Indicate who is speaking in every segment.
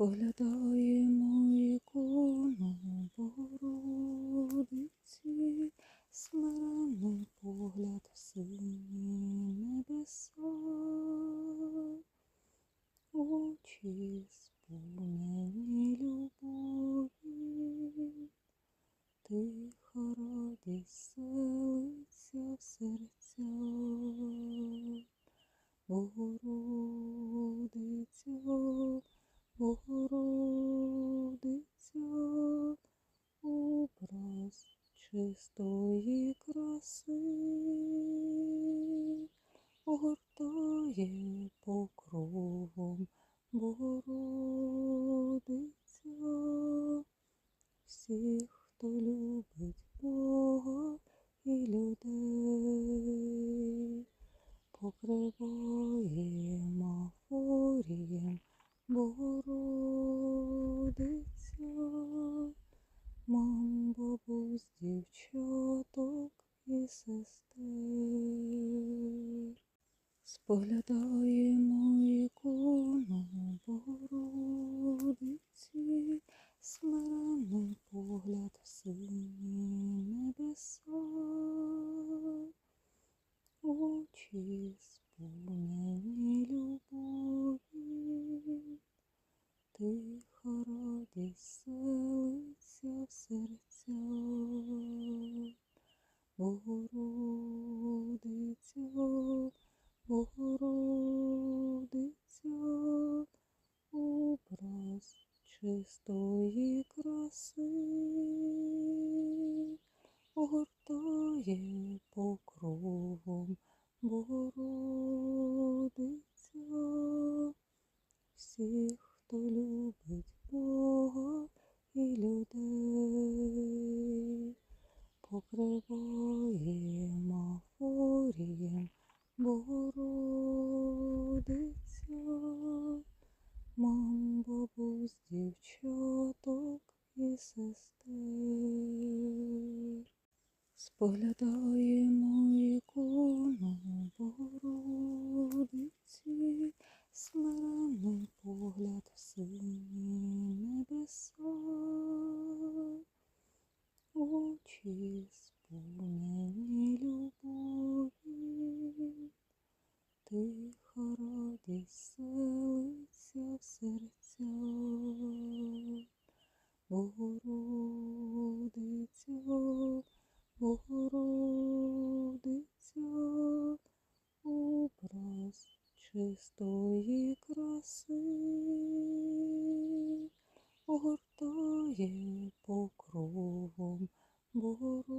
Speaker 1: Споглядаємо ікону Богородиці, смирений погляд в сині небеса, очі сповнені любові, тиха радість селиться в серцях. Богородиця, Богородиця, образ чистої краси, огортає покровом Богородиця, всіх, хто любить Бога і людей покриває мафорієм Богородиця, мам, бабусь, дівчаток і сестер. Споглядаємо ікону Богородиці, смирений погляд сині небеса. Очі сповнені любові, тиха радість селиться в серцях. Богородиця, Богородиця, образ чистої краси, огортає покровом Богородиця, всіх, хто любить Бога і людей, покриває мафорієм Богородиця, мам, бабусь, дівчаток і сестер. Споглядаємо ікону Богородиці, смирений погляд в сині небеса, очі сповнені любові, тиха радість селиться в серцях. Богородиця, Богородиця, образ чистої краси, огортає покровом Богородиця,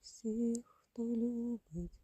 Speaker 1: всіх, хто любить